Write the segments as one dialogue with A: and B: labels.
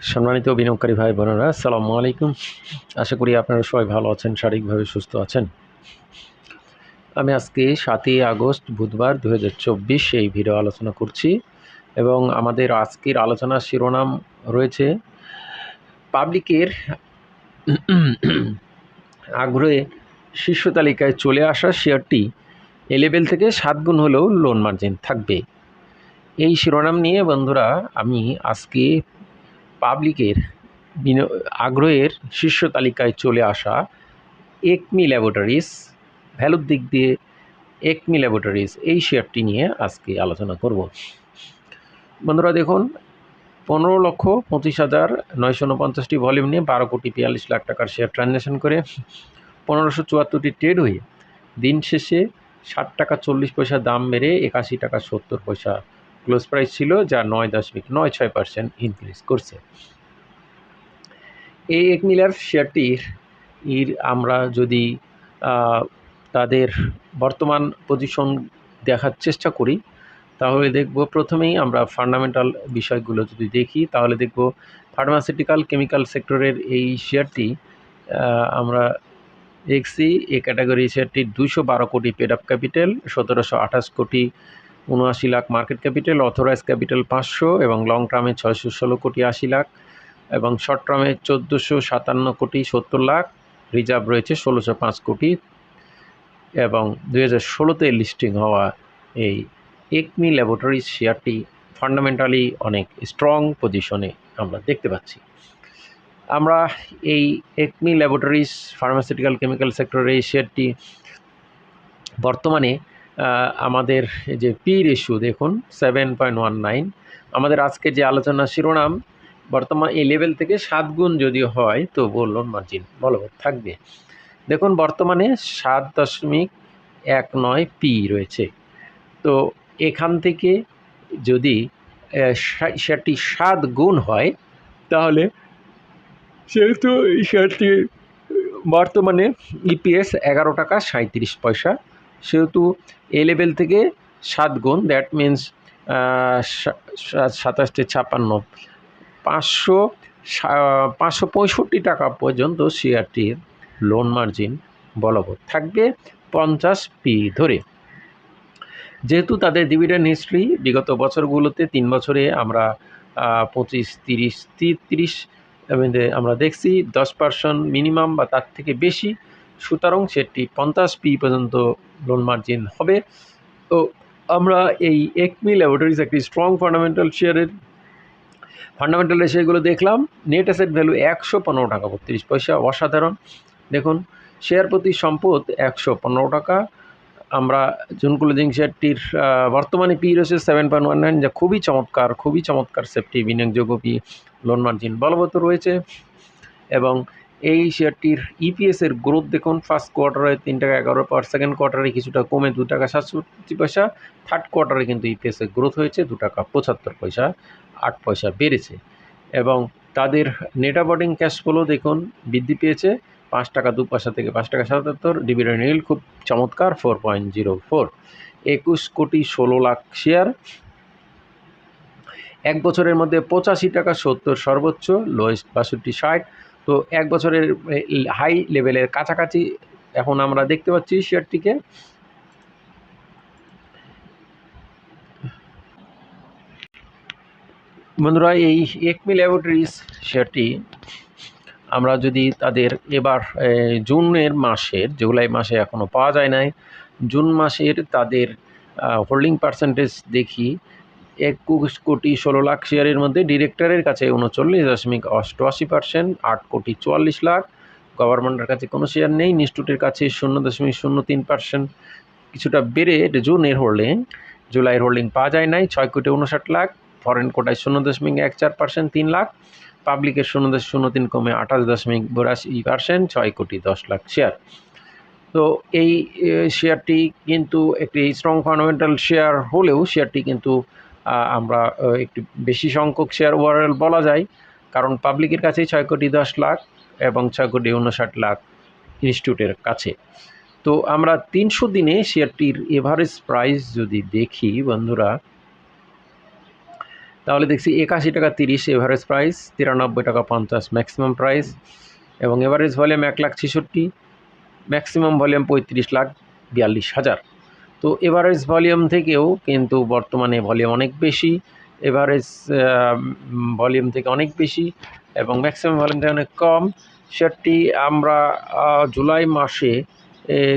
A: সম্মানিত বিনিয়োগকারী ভাই বোনেরা, আসসালামু আলাইকুম। আশা করি আপনারা সবাই ভালো আছেন, শারীরিকভাবে সুস্থ আছেন। আমি আজকে সাতই আগস্ট, বুধবার দু হাজার চব্বিশ এই ভিডিও আলোচনা করছি এবং আমাদের আজকের আলোচনার শিরোনাম রয়েছে পাবলিকের আগ্রহে শীর্ষ তালিকায় চলে আসা শেয়ারটি এ লেভেল থেকে সাত গুণ হলেও লোন মার্জিন থাকবে। এই শিরোনাম নিয়ে বন্ধুরা, আমি আজকে পাবলিকের আগ্রহের শীর্ষ তালিকায় চলে আসা একমি ল্যাবরেটরিজ, ভ্যালুর দিক দিয়ে একমি ল্যাবরেটরিজ, এই শেয়ারটি নিয়ে আজকে আলোচনা করব। বন্ধুরা দেখুন, পনেরো লক্ষ পঁচিশ হাজার নয়শো উনপঞ্চাশটি ভলিউম নিয়ে বারো কোটি বিয়াল্লিশ লাখ টাকার শেয়ার ট্রানজ্যাকশন করে পনেরোশো চুয়াত্তরটি ট্রেড হয়ে দিন শেষে ষাট টাকা চল্লিশ পয়সা দাম বেড়ে একাশি টাকা সত্তর পয়সা ক্লোজ প্রাইস ছিল, যা নয় দশমিক নয় ছয় পার্সেন্ট ইনক্রিজ করছে। এই এক মিলার শেয়ারটির এর আমরা যদি তাদের বর্তমান পজিশন দেখার চেষ্টা করি, তাহলে দেখব প্রথমেই আমরা ফান্ডামেন্টাল বিষয়গুলো যদি দেখি, তাহলে দেখব ফার্মাসিউটিক্যাল কেমিক্যাল সেক্টরের এই শেয়ারটি আমরা দেখছি, এই ক্যাটাগরি শেয়ারটি দুইশো বারো কোটি পেড আপ ক্যাপিটাল সতেরোশো আঠাশ কোটি উনআশি lakh market capital authorise capital পাঁচশো এবং লং টার্মে ছয়শো ষোলো কোটি আশি লাখ এবং শর্ট টার্মে চোদ্দোশো সাতান্ন কোটি সত্তর লাখ, রিজার্ভ রয়েছে ষোলোশো পাঁচ কোটি এবং দুই হাজার ষোলোতে লিস্টিং হওয়া এই একমি ল্যাবরেটরিজ শেয়ারটি ফান্ডামেন্টালি অনেক স্ট্রং পজিশনে আমরা দেখতে পাচ্ছি। আমরা এই একমি ল্যাবরেটরিজ, ফার্মাসিউটিক্যাল কেমিক্যাল সেক্টরের এই শেয়ারটি বর্তমানে আমাদের যে পি রেশিও দেখুন সেভেন পয়েন্ট ওয়ান নাইন আমাদের আজকে যে আলোচনা শিরোনাম বর্তমান এই লেভেল থেকে সাত গুণ যদি হয় তো লোন মার্জিন বলবৎ থাকবে। দেখুন বর্তমানে সাত দশমিক এক নয় পি রয়েছে। তো এখান থেকে যদি আহ, সা- শেয়ারটি সাত গুণ হয় তাহলে সেহেতু শেয়ারটি বর্তমানে ইপিএস এগারো টাকা সাঁত্রিশ পয়সা। সেহেতু এ লেভেল থেকে সাত গুণ দ্যাট মিন্স সাতাশটি ছাপান্ন। পাঁচশো পাঁচশো পঁয়ষট্টি টাকা পর্যন্ত শেয়ারটির লোন মার্জিন বলবৎ। থাকবে পঞ্চাশ পি ধরে। যেহেতু তাদের ডিভিডেন্ড হিস্ট্রি বিগত বছরগুলোতে তিন বছরে আমরা পঁচিশ, তিরিশ তিরিশ আমরা দেখছি, দশ পার্সেন্ট মিনিমাম বা তার থেকে বেশি সুতরাং সেটি পঞ্চাশ পি পর্যন্ত লোন মার্জিন হবে। তো আমরা এই একমি ল্যাবরেটরিজ একটি স্ট্রং ফান্ডামেন্টাল শেয়ারের ফান্ডামেন্টাল শেয়ারগুলো দেখলাম। নেট অ্যাসেট ভ্যালু একশো পনেরো টাকা, বত্রিশ পয়সা, অসাধারণ। দেখুন শেয়ার প্রতি সম্পদ একশো পনেরো টাকা। আমরা জুন ক্লোজিং শেয়ারটির বর্তমানে পি রয়েছে সেভেন পয়েন্ট ওয়ান নাইন যা খুবই চমৎকার খুবই চমৎকার সেফটি বিনিয়োগযোগ্য পি লোন মার্জিন বলবৎ রয়েছে। এবং এই শেয়ারটির ইপিএস এর গ্রোথ দেখুন ফার্স্ট কোয়ার্টারে তিন টাকা এগারো পার সেকেন্ড কোয়ার্টারে কিছুটা কমে দু টাকা সাতষট্টি পয়সা। থার্ড কোয়ার্টারে কিন্তু ইপিএস এর গ্রোথ হয়েছে দু টাকা পঁচাত্তর পয়সা, আট পয়সা বেড়েছে। এবং তাদের নেট অপারেটিং ক্যাশ ফ্লো দেখুন, বৃদ্ধি পেয়েছে। পাঁচ টাকা দু পয়সা থেকে পাঁচ টাকা সাতাত্তর ডিভিডেন্ড ইল খুব চমৎকার ফোর পয়েন্ট জিরো ফোর একুশ কোটি ষোলো লাখ শেয়ার এক বছরের মধ্যে পঁচাশি টাকা সত্তর সর্বোচ্চ লোয়েস্ট বাষট্টি ষাট। তো এক বছরের হাই লেভেলের কাছাকাছি এখন আমরা দেখতে পাচ্ছি শেয়ারটিকে। বন্ধুরা, এই একমি ল্যাবরেটরিজ শেয়ারটি আমরা যদি তাদের এবার জুনের মাসের, জুলাই মাসে এখনও পাওয়া যায় নাই, জুন মাসের তাদের হোল্ডিং পার্সেন্টেজ দেখি একুশ কোটি ষোলো লাখ শেয়ারের মধ্যে ডিরেক্টরের কাছে উনচল্লিশ দশমিক অষ্টআশি পার্সেন্ট, আট কোটি চুয়াল্লিশ লাখ। গভর্নমেন্টের কাছে কোনো শেয়ার নেই ইনস্টিটিউটের কাছে শূন্য দশমিক শূন্য তিন পার্সেন্ট। কিছুটা বেড়ে জুনের হোল্ডিং, জুলাইয়ের হোল্ডিং পাওয়া যায় নাই, ছয় কোটি উনষাট লাখ। ফরেন কোটায় শূন্য দশমিক এক চার পার্সেন্ট তিন লাখ। পাবলিকের শূন্য দশমিক শূন্য তিন কমে আঠাশ দশমিক বিরাশি পার্সেন্ট, ছয় কোটি দশ লাখ শেয়ার। তো এই শেয়ারটি কিন্তু একটি স্ট্রং ফান্ডামেন্টাল শেয়ার হলেও শেয়ারটি কিন্তু আমরা একটু বেশি সংখ্যক শেয়ার ওভারঅল বলা যায়, কারণ পাবলিকের কাছেই ছয় কোটি দশ লাখ এবং ছয় কোটি উনষাট লাখ ইনস্টিটিউটের কাছে। তো আমরা তিনশো দিনে শেয়ারটির এভারেজ প্রাইস যদি দেখি বন্ধুরা, তাহলে দেখছি একাশি টাকা তিরিশ এভারেজ প্রাইস তিরানব্বই টাকা পঞ্চাশ ম্যাক্সিমাম প্রাইস এবং এভারেজ ভলিউম এক লাখ ছেষট্টি ম্যাক্সিমাম ভলিউম পঁয়ত্রিশ লাখ বিয়াল্লিশ হাজার। তো এভারেজ ভলিউম থেকেও কিন্তু বর্তমানে ভলিউম অনেক বেশি। এভারেজ ভলিউম থেকে অনেক বেশি এবং ম্যাক্সিমাম ভলিউম থেকে অনেক কম। শেয়ারটি আমরা জুলাই মাসে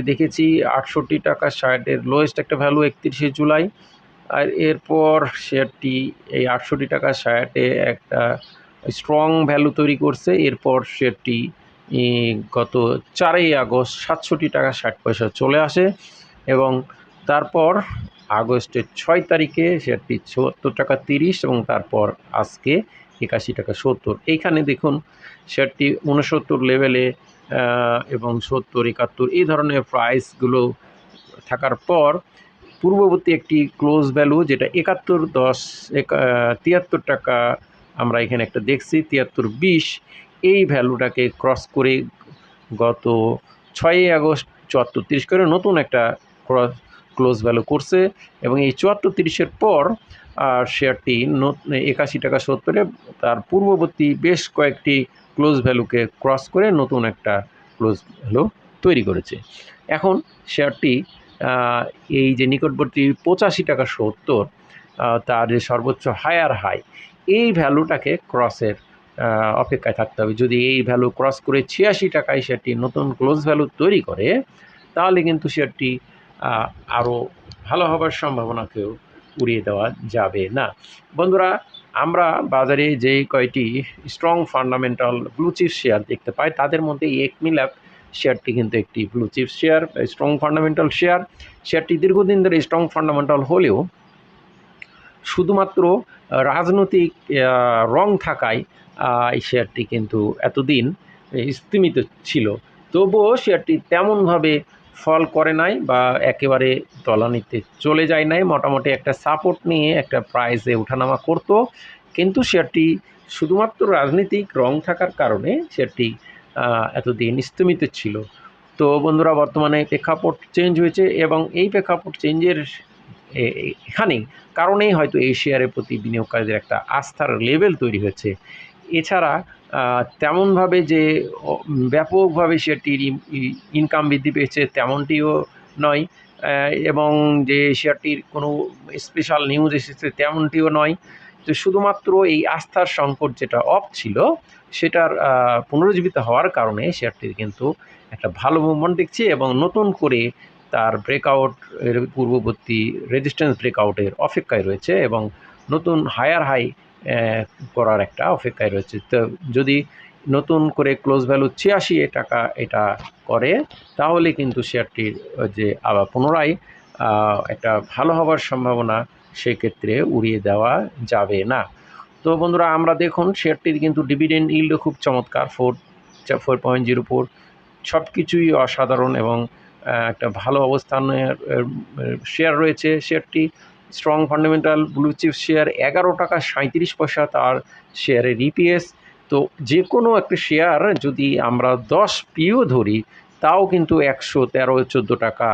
A: দেখেছি আটষট্টি টাকা ষাটের লোয়েস্ট একটা ভ্যালু একত্রিশে জুলাই। আর এরপর শেয়ারটি এই আটষট্টি টাকা ষাটে একটা স্ট্রং ভ্যালু তৈরি করছে। এরপর শেয়ারটি গত চারই আগস্ট সাতষট্টি টাকা ষাট পয়সা চলে আসে এবং তারপর আগস্টের ছয় তারিখে শেয়ারটি চুয়াত্তর টাকা তিরিশ এবং তারপর আজকে একাশি টাকা সত্তর। এইখানে দেখুন শেয়ারটি উনসত্তর লেভেলে এবং সত্তর, একাত্তর, এই ধরনের প্রাইসগুলো থাকার পর পূর্ববর্তী একটি ক্লোজ ভ্যালু যেটা একাত্তর দশ তিয়াত্তর টাকা আমরা এখানে একটা দেখছি, তিয়াত্তর বিশ, এই ভ্যালুটাকে ক্রস করে গত ছয়ই আগস্ট চুয়াত্তর তিরিশ করে নতুন একটা ক্রস ক্লোজ ভ্যালু করছে এবং এই চুয়াত্তর তিরিশের পর শেয়ারটি একাশি টাকা সত্তরে তার পূর্ববর্তী বেশ কয়েকটি ক্লোজ ভ্যালুকে ক্রস করে নতুন একটা ক্লোজ ভ্যালু তৈরি করেছে। এখন শেয়ারটি এই যে নিকটবর্তী পঁচাশি টাকা সত্তর তার যে সর্বোচ্চ হায়ার হাই এই ভ্যালুটাকে ক্রসের অপেক্ষায় থাকতে হবে। যদি এই ভ্যালু ক্রস করে ছিয়াশি টাকায় শেয়ারটি নতুন ক্লোজ ভ্যালু তৈরি করে, তাহলে কিন্তু শেয়ারটি আরও ভালো হবার সম্ভাবনাকেও উড়িয়ে দেওয়া যাবে না। বন্ধুরা, আমরা বাজারে যে কয়টি strong fundamental blue chip share দেখতে পাই, তাদের মধ্যে এক মিলাপ শেয়ারটি কিন্তু একটি blue chip share strong fundamental share শেয়ারটি দীর্ঘদিন ধরে স্ট্রং ফান্ডামেন্টাল হলেও শুধুমাত্র রাজনৈতিক রং থাকায় এই শেয়ারটি কিন্তু এতদিন স্থিমিত ছিল। তবুও শেয়ারটি তেমনভাবে ফল করে নাই বা একেবারে তলানিতে চলে যায় নাই। মোটামুটি একটা সাপোর্ট নিয়ে একটা প্রাইসে ওঠানামা করতো। কিন্তু শেয়ারটি শুধুমাত্র রাজনৈতিক রং থাকার কারণে শেয়ারটি এতদিন স্থিমিত ছিল। তো বন্ধুরা, বর্তমানে প্রেক্ষাপট চেঞ্জ হয়েছে এবং এই প্রেক্ষাপট চেঞ্জের এখানেই কারণেই হয়তো এই শেয়ারের প্রতি বিনিয়োগকারীদের একটা আস্থার লেভেল তৈরি হয়েছে। এছাড়া তেমনভাবে যে ব্যাপকভাবে শেয়ারটির ইনকাম বৃদ্ধি পেয়েছে তেমনটিও নয়। এবং যে শেয়ারটির কোনো স্পেশাল নিউজ এসেছে তেমনটিও নয়। তো শুধুমাত্র এই আস্থার সংকট যেটা অফ ছিল, সেটার পুনরুজ্জীবিত হওয়ার কারণে শেয়ারটির কিন্তু একটা ভালো মুভমেন্ট দেখছি এবং নতুন করে তার ব্রেকআউট এর পূর্ববর্তী রেজিস্ট্যান্স ব্রেকআউটের অপেক্ষায় রয়েছে এবং নতুন হায়ার হাই করার একটা অপেক্ষায় রয়েছে। তো যদি নতুন করে ক্লোজ ভ্যালু ছিয়াশি টাকা এটা করে, তাহলে কিন্তু শেয়ারটির যে আবার পুনরায় একটা ভালো হওয়ার সম্ভাবনা সেক্ষেত্রে উড়িয়ে দেওয়া যাবে না। তো বন্ধুরা, আমরা দেখুন শেয়ারটির কিন্তু ডিভিডেন্ড ইল্ডও খুব চমৎকার four four point zero four সব কিছুই অসাধারণ এবং একটা ভালো অবস্থানের শেয়ার রয়েছে শেয়ারটি। Strong fundamental, blue chip share এগারো টাকা সাঁত্রিশ পয়সা তার শেয়ারের ইপিএস তো যে কোনো একটা শেয়ার যদি আমরা দশ পিও ধরি, তাও কিন্তু একশো তেরো, চোদ্দ টাকা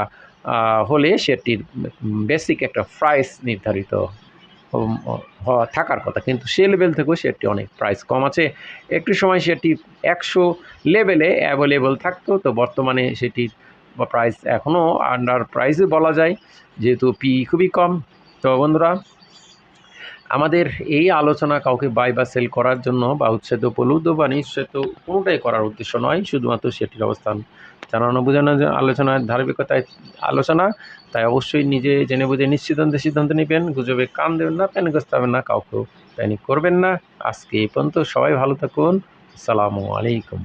A: হলে শেয়ারটির বেসিক একটা প্রাইস নির্ধারিত থাকার কথা। কিন্তু সে লেভেল থেকেও শেয়ারটি অনেক প্রাইস কম আছে। একটি সময় সেটি একশো লেভেলে অ্যাভেলেবল থাকতো, তো বর্তমানে সেটির প্রাইস এখনও আন্ডার প্রাইসে বলা যায়। যেহেতু পি খুবই কম তো বন্ধুরা, আমাদের এই আলোচনা কাউকে বাই বা সেল করার জন্য বা উচ্ছেদ প্রলুব্ধ বা নিঃচ্ছেদ কোনোটাই করার উদ্দেশ্য নয়, শুধুমাত্র সেটির অবস্থান। জানানো, বোঝানো যে আলোচনার ধারাবাহিকতায় আলোচনা, তাই অবশ্যই নিজে জেনে বুঝে নিশ্চিতান্তে সিদ্ধান্ত নেবেন, গুজবে কান দেবেন না প্যানিকস্ত হবেন না, কাউকেও প্যানিক করবেন না। আজকে এই পর্যন্ত সবাই ভালো থাকুন, আসসালামু আলাইকুম।